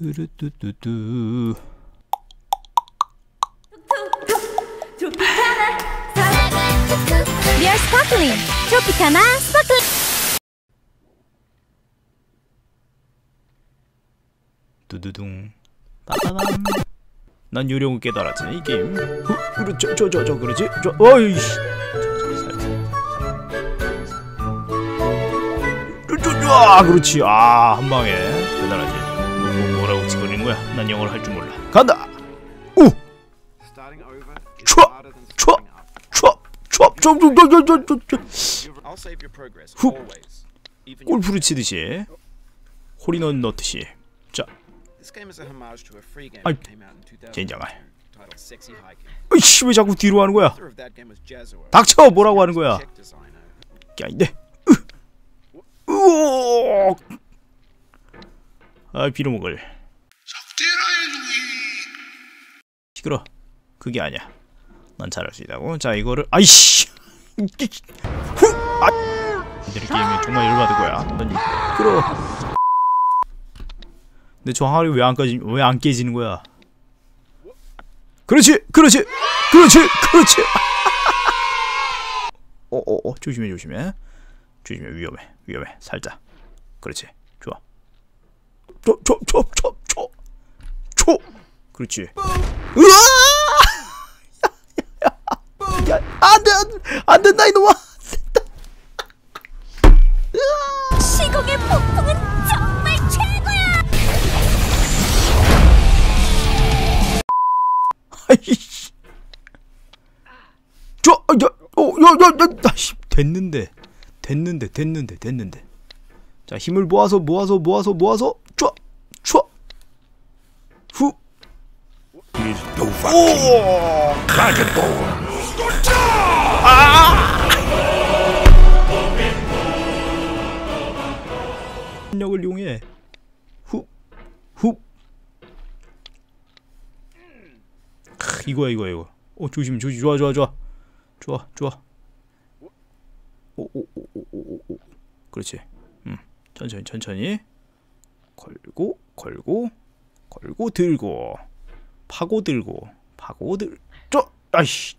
뚜루뚜뚜뚜 We are sparkling. Tropicana sparkling. 두두둥 따다담 난 요령을 깨달았지 이 게임 후, 그렇죠 저저 저 그러지 저 어이씨 아 그렇지 아 한방에 대단하지 뭐, 뭐, 뭐라고 짓거리는 거야 난 영어를 할 줄 몰라 간다 오 골프를 치듯이 홀인원 넣듯이 자 아이, that came out in 2000 젠장아 titled Sexy Hiking. 으이씨 왜 자꾸 뒤로 하는 거야. 닥쳐 뭐라고 하는 거야. 게 아닌데 으 아 빌어먹을. 시끄러. 그게 아니야. 난 잘할 수 있다고. 자 이거를 아이씨! 후 아! 이들의 게임이 정말 열받을 거야. 넌 끌어 근데 저 항아리 왜안 까지 왜안 깨지는 거야? 그렇지! 그렇지! 그렇지! 그렇지! 어어 어 조심해 조심해. 조심해. 위험해. 위험해. 살짝. 그렇지. 좋아 초 초 초 초 초 초. 그렇지. 으아! 야, 야, 안돼 안 된다 이놈아. 시공의 폭풍은 정말 최고야. 아이씨. 저 야 어 야 야 야 아씨 됐는데. 됐는데 됐는데 됐는데. 자 힘을 모아서 모아서 모아서 모아서 lực 이용해. 후후 이거야 이거야 이거. 어 조심 조심. 좋아 좋아 좋아. 좋아 좋아. 오오오오오오. 그렇지. 음 천천히 천천히. 걸고 걸고 걸고 들고 파고 들고 파고 들 저 아이씨.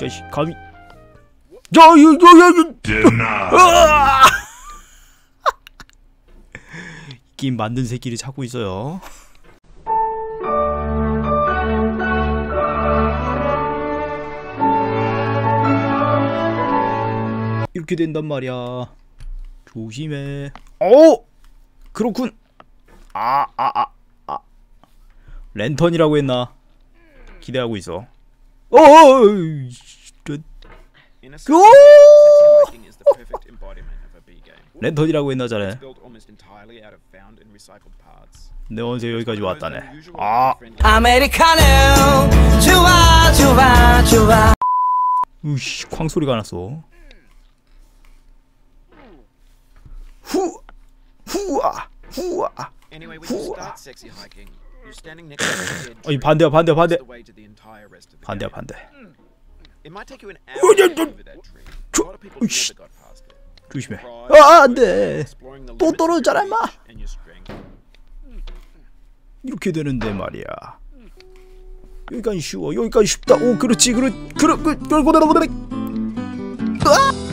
자식 감히. 야야야야 게임 만든 새끼를 찾고 있어요 이렇게 된단 말이야 조심해 어 그렇군 아아 아 아 랜턴이라고 했나 기대하고 있어 어이 랜턴이라고 했나 자네. 내 원세 여기까지 왔다네 아 아메리카노 좋아 좋아 좋아 으씨 쾅 소리가 났어 후 후아 후아 dead 어이. 반대야 반대야 반대 반대야. 반대 It 조심해. 어, 아, 안 돼. 또 떨어졌잖아, 마. 이렇게 되는데 말이야. 여기까지 쉬워. 여기까지 쉽다. 오, 그렇지. 그렇, 그렇, 그렇, 그렇, 그렇, 그렇, 그렇, 그렇, 그렇,